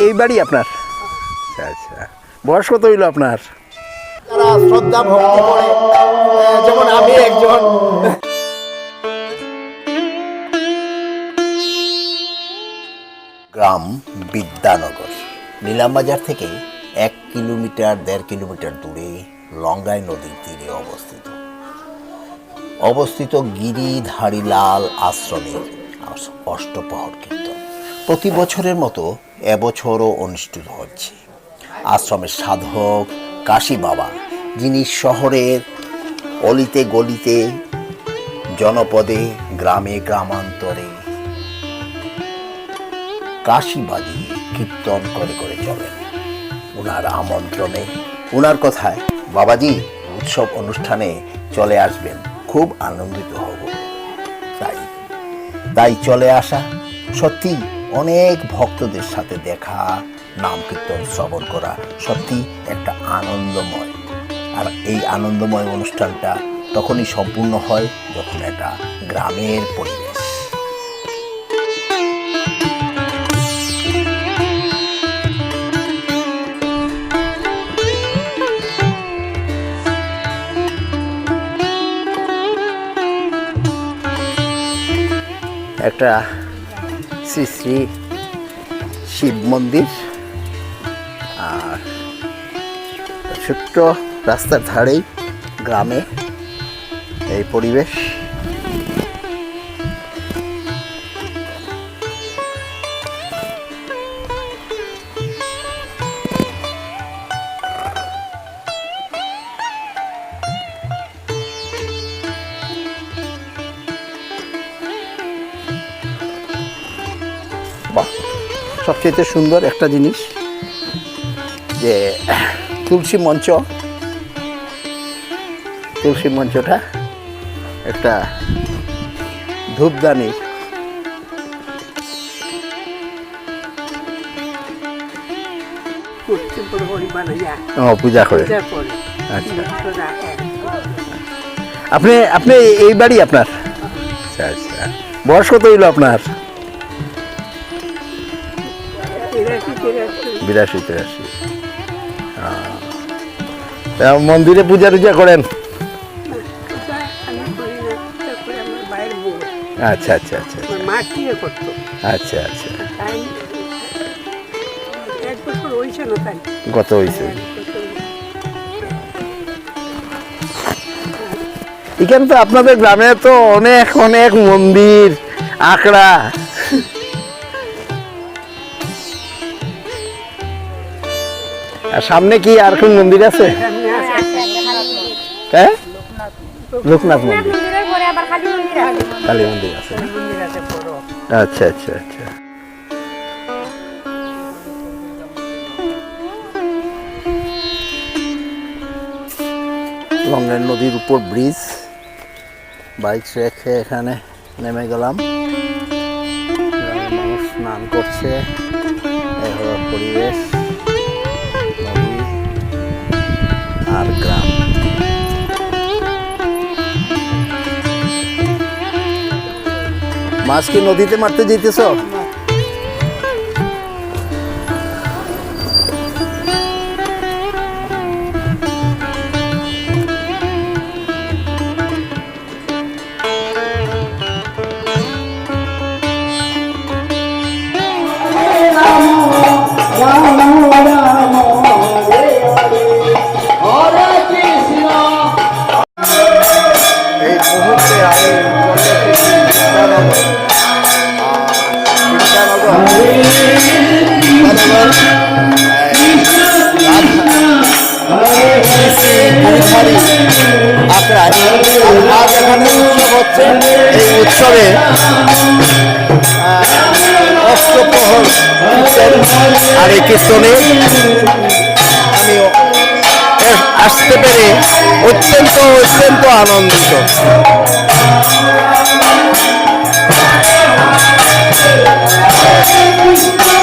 এই বাড়ি আপনার? আচ্ছা আচ্ছা। বয়স কত হইল আপনার? তারা শ্রদ্ধা ভক্তি করে যেমন আমি একজন। গ্রাম বিদ্যানগর নীলামবাজার থেকে এক কিলোমিটার দেড় কিলোমিটার দূরে লঙ্গাই নদীর তীরে অবস্থিত। অবস্থিত গিরিধারী লাল আশ্রমের আস- অষ্টপ্রহর কীর্তন। প্রতি বছরের মতো এবছরও অনুষ্ঠিত হচ্ছে। আশ্রমের সাধক কাশী বাবা, যিনি শহরের অলিতে গলিতে, জনপদে, গ্রামে গ্রামান্তরে কাশি বাজিয়ে কীর্তন করে করে চলেন। ওনার আমন্ত্রণে ওনার কথায় বাবাজি উৎসব অনুষ্ঠানে চলে আসবেন, খুব আনন্দিত হব। তাই তাই চলে আসা সত্যি অনেক ভক্তদের সাথে দেখা, নাম কীর্তন, শ্রবণ করা সত্যি একটা আনন্দময়। আর এই আনন্দময় অনুষ্ঠানটা তখনই সম্পূর্ণ হয় যখন একটা গ্রামের পরিবেশ। একটা শ্রী শ্রী শিব মন্দির। আর ছোট্ট রাস্তার ধারেই গ্রামে এই পরিবেশ। সবচেয়ে সুন্দর একটা জিনিস যে তুলসী মঞ্চ। তুলসী মঞ্চটা একটা ধূপদানির পূজা করে। আচ্ছা। আপনি আপনি এই বাড়ি আপনার? আচ্ছা আচ্ছা। বয়স কত হইল আপনার? বিরাশি তিরাশি। মন্দিরে পূজা টুজা করেন? আচ্ছা আচ্ছা আচ্ছা আচ্ছা। আচ্ছা এক বছর হয়েছে কত হয়েছে এখানে তো আপনাদের গ্রামে তো অনেক অনেক মন্দির আখড়া। আর সামনে কি আর কোন মন্দির আছে? হ্যাঁ? লোকনাথ মন্দির। কালী মন্দির আছে। আচ্ছা আচ্ছা আচ্ছা। লঙ্গের নদীর উপর ব্রিজ। বাইক রেখে এখানে নেমে গেলাম। মানুষ স্নান করছে। এই হলো পরিবেশ। মাছ কি নদীতে মারতে যেতেছ উৎসব আর এই কীর্তনে আমি আসতে পেরে অত্যন্ত অত্যন্ত আনন্দিত। হরে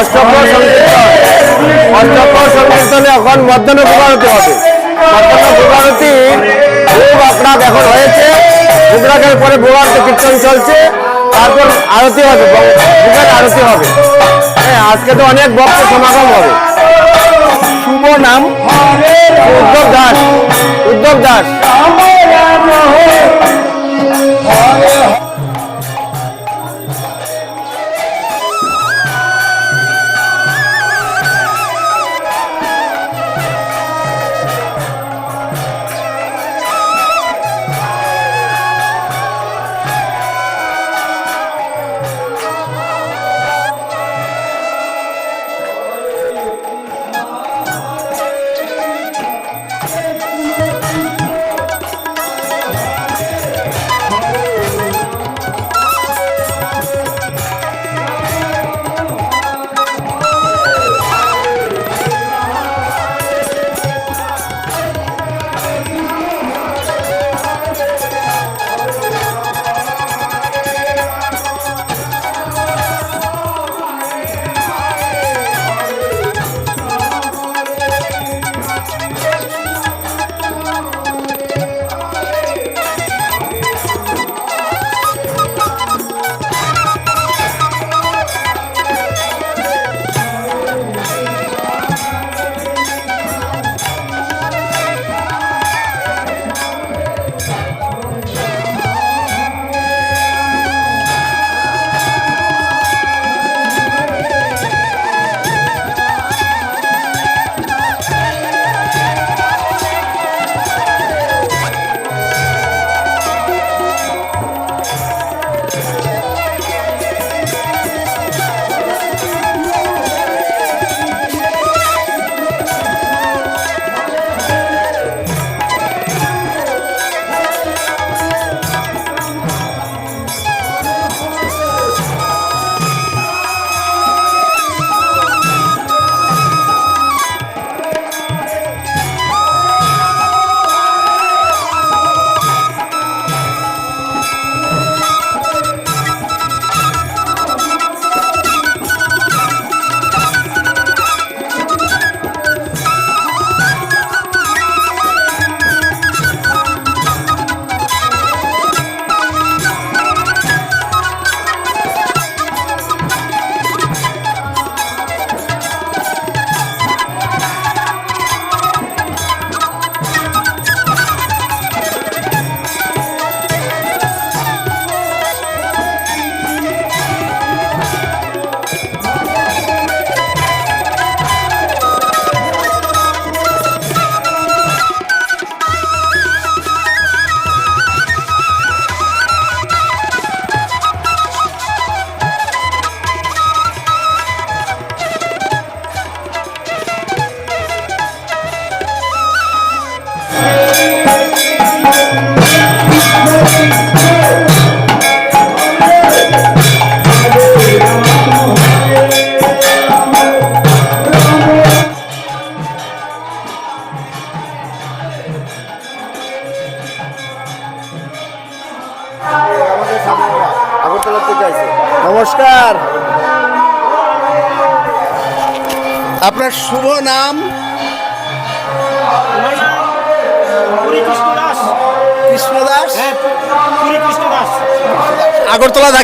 অষ্টপ্রহর সংকীর্তন অষ্টপ্রহর সংকীর্তনে এখন মধ্যাহ্ন ভোগারতি হবে। মধ্যাহ্ন ভোগারতি খুব এখন হয়েছে। ভোগরাগের পরে ভোগারতি কীর্তন চলছে। তারপর আরতি হবে ভোগের আরতি হবে। হ্যাঁ আজকে তো অনেক ভক্ত সমাগম হবে। শুভ নাম উদ্ধব দাস। উদ্ধব দাস।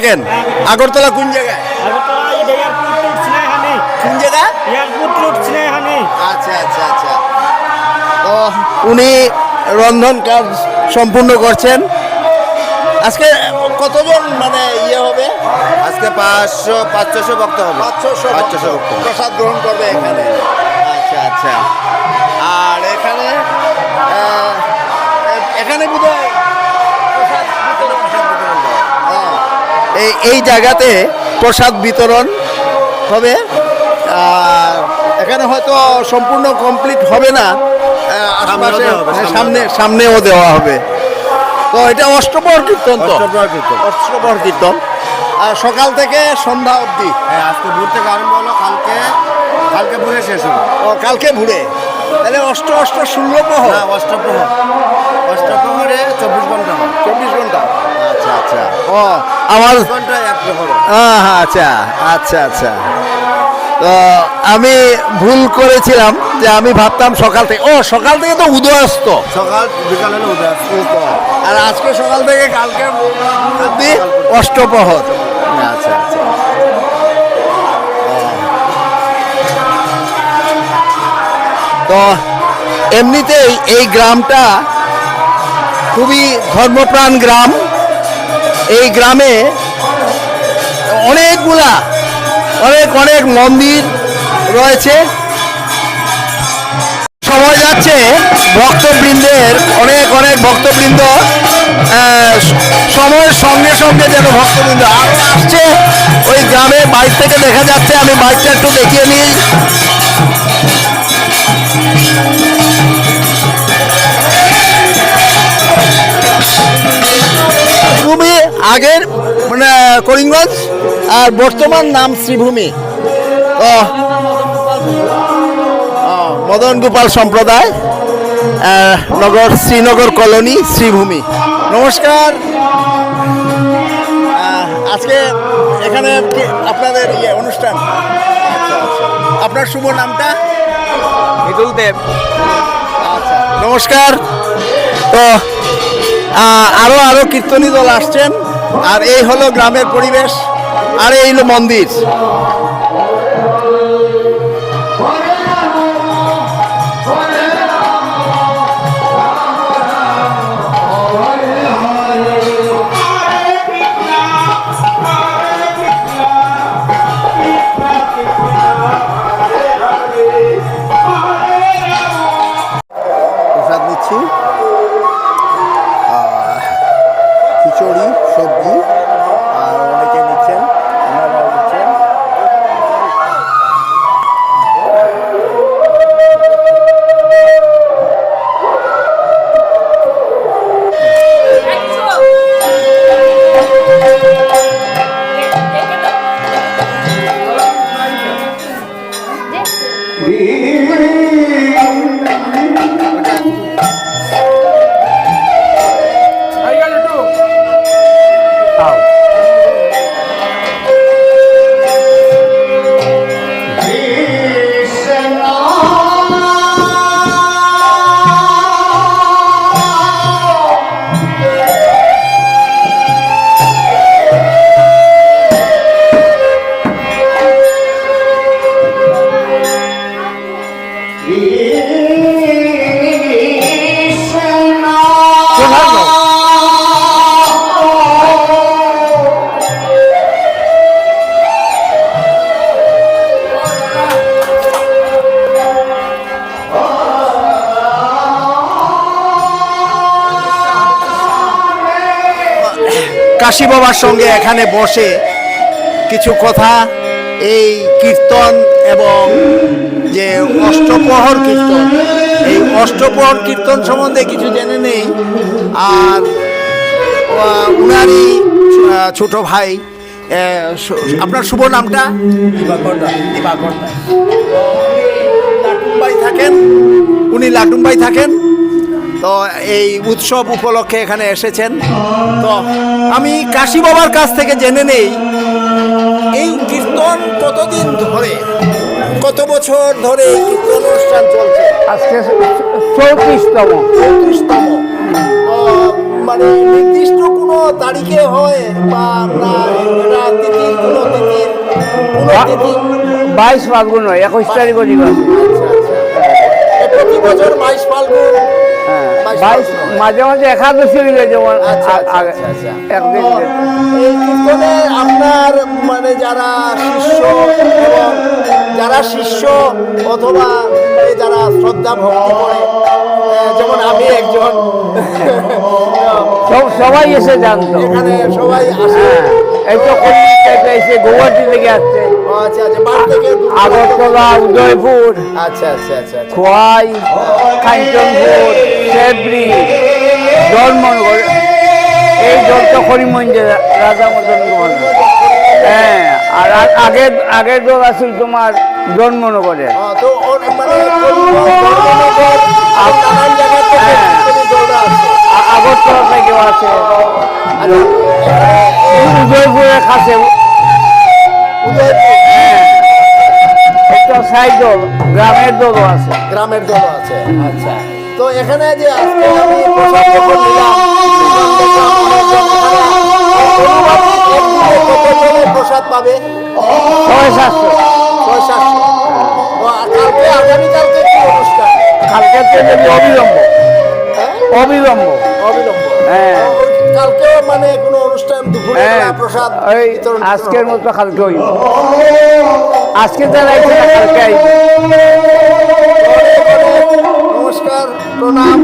থাকেন? আগরতলা কোন জায়গায়? কোন জায়গা আচ্ছা আচ্ছা আচ্ছা। তো উনি রন্ধন কাজ সম্পূর্ণ করছেন। আজকে কতজন মানে ইয়ে হবে? আজকে পাঁচশো পাঁচ ছশো ভক্ত হবে। পাঁচশো পাঁচ ছশো ভক্ত। প্রসাদ গ্রহণ করবে এখানে। আচ্ছা আচ্ছা। আর এখানে এখানে বোধহয় এই এই জায়গাতে প্রসাদ বিতরণ হবে। আর এখানে হয়তো সম্পূর্ণ কমপ্লিট হবে না। আশপাশে হ্যাঁ, সামনে সামনে সামনেও দেওয়া হবে। তো এটা অষ্টপ্রহর কীর্তন তো? অষ্টপ্রহর কীর্তন। আর সকাল থেকে সন্ধ্যা অবধি? হ্যাঁ আজকে ভোর থেকে আরম্ভ হলো কালকে কালকে ভোরে শেষ হবে। ও কালকে ভুড়ে তাহলে অষ্ট অষ্ট ষোলো প্রহর? না অষ্টপ্রহর অষ্টপ্রহরে চব্বিশ ঘণ্টা চব্বিশ ঘণ্টা। আচ্ছা আচ্ছা। ও আমার প্রহর আহ, আচ্ছা আচ্ছা আচ্ছা। তো আমি ভুল করেছিলাম যে আমি ভাবতাম সকাল থেকে ও সকাল থেকে তো উদয় অস্ত সকাল বিকাল হলে উদয় আর আজকে সকাল থেকে কালকে অষ্টপ্রহর। আচ্ছা আচ্ছা। তো এমনিতেই এই গ্রামটা খুবই ধর্মপ্রাণ গ্রাম। এই গ্রামে অনেকগুলা, অনেক অনেক মন্দির রয়েছে। সময় যাচ্ছে, ভক্তবৃন্দের, অনেক অনেক ভক্তবৃন্দ সময়ের সঙ্গে সঙ্গে যেন ভক্তবৃন্দ আসছে। ওই গ্রামে বাইক থেকে দেখা যাচ্ছে, আমি বাইকটা একটু দেখিয়ে নিই। আগের মানে করিমগঞ্জ আর বর্তমান নাম শ্রীভূমি। মদন গোপাল সম্প্রদায় নগর শ্রীনগর কলোনি শ্রীভূমি। নমস্কার। আজকে এখানে আপনাদের ইয়ে অনুষ্ঠান। আপনার শুভ নামটা? বিদুল দেব আচ্ছা নমস্কার। তো আহ, আরও আরও কীর্তনী দল আসছেন। আর এই হলো গ্রামের পরিবেশ আর এই হলো মন্দির। কাশী বাবার সঙ্গে এখানে বসে কিছু কথা এই কীর্তন এবং যে অষ্টপ্রহর কীর্তন। এই অষ্টপ্রহর কীর্তন সম্বন্ধে কিছু জেনে নেই। আর উনারই ছোট ভাই আপনার শুভ নামটা? লাটুমবাই থাকেন? উনি লাটুমবাই থাকেন? তো এই উৎসব উপলক্ষে এখানে এসেছেন। তো আমি কাশী বাবার কাছ থেকে জেনে নেই এই কীর্তন কতদিন ধরে? কত বছর ধরে এই কীর্তন অনুষ্ঠান চলছে? আজকে চৌত্রিশতম। চৌত্রিশতম। মানে নির্দিষ্ট কোনো তারিখে হয় বা না? তিথির কোনো তিথির? তিথি? বাইশ ফাল্গুন হয় একুশ তারিখ অধিক আছে আচ্ছা। আচ্ছা প্রতি বছর বাইশ ফাল্গুন বাইশ বাইশ মাঝে মাঝে একাদশী হইলে যেমন আচ্ছা আচ্ছা আচ্ছা একদিন এই কীর্তনে আপনার মানে যারা শিষ্য এবং যারা শিষ্য অথবা যারা শ্রদ্ধা ভক্তি করে যেমন আমি একজন। সব সবাই এসে জানতো। এখানে সবাই আসে। হ্যাঁ। এই তো কলকাতা থেকে এসে গৌহাটি থেকে আসছে। আচ্ছা আচ্ছা বাড়ি থেকে আগরতলা উদয়পুর আচ্ছা আচ্ছা আচ্ছা আচ্ছা। খোয়াই কাঞ্চনপুর সেবরি জন্মনগর এই করিমগঞ্জে রাজা মদন হ্যাঁ আর আগের দল আছিল তোমার জন্মনগরে তো মানে হ্যাঁ। আগরতলা থেকেও আছে। উদয়পুরের কাছে হ্যাঁ। একটা সাইড দল গ্রামের দলও আছে। গ্রামের দল আছে। আচ্ছা। তো এখানে যে আজকে আমি প্রসাদ যখন নিলাম পাবে। ছয় সাতশো। ছয় সাতশো। কালকে আগামীকালকে কি অনুষ্ঠান? কালকে অবিলম্ব? অবিলম্ব। অবিলম্ব। হ্যাঁ। কালকেও মানে কোনো অনুষ্ঠান দুপুরে হ্যাঁ। প্রসাদ ওই আজকের মতো কালকে হইব আজকে যারা কালকে আইব। নমস্কার প্রণাম।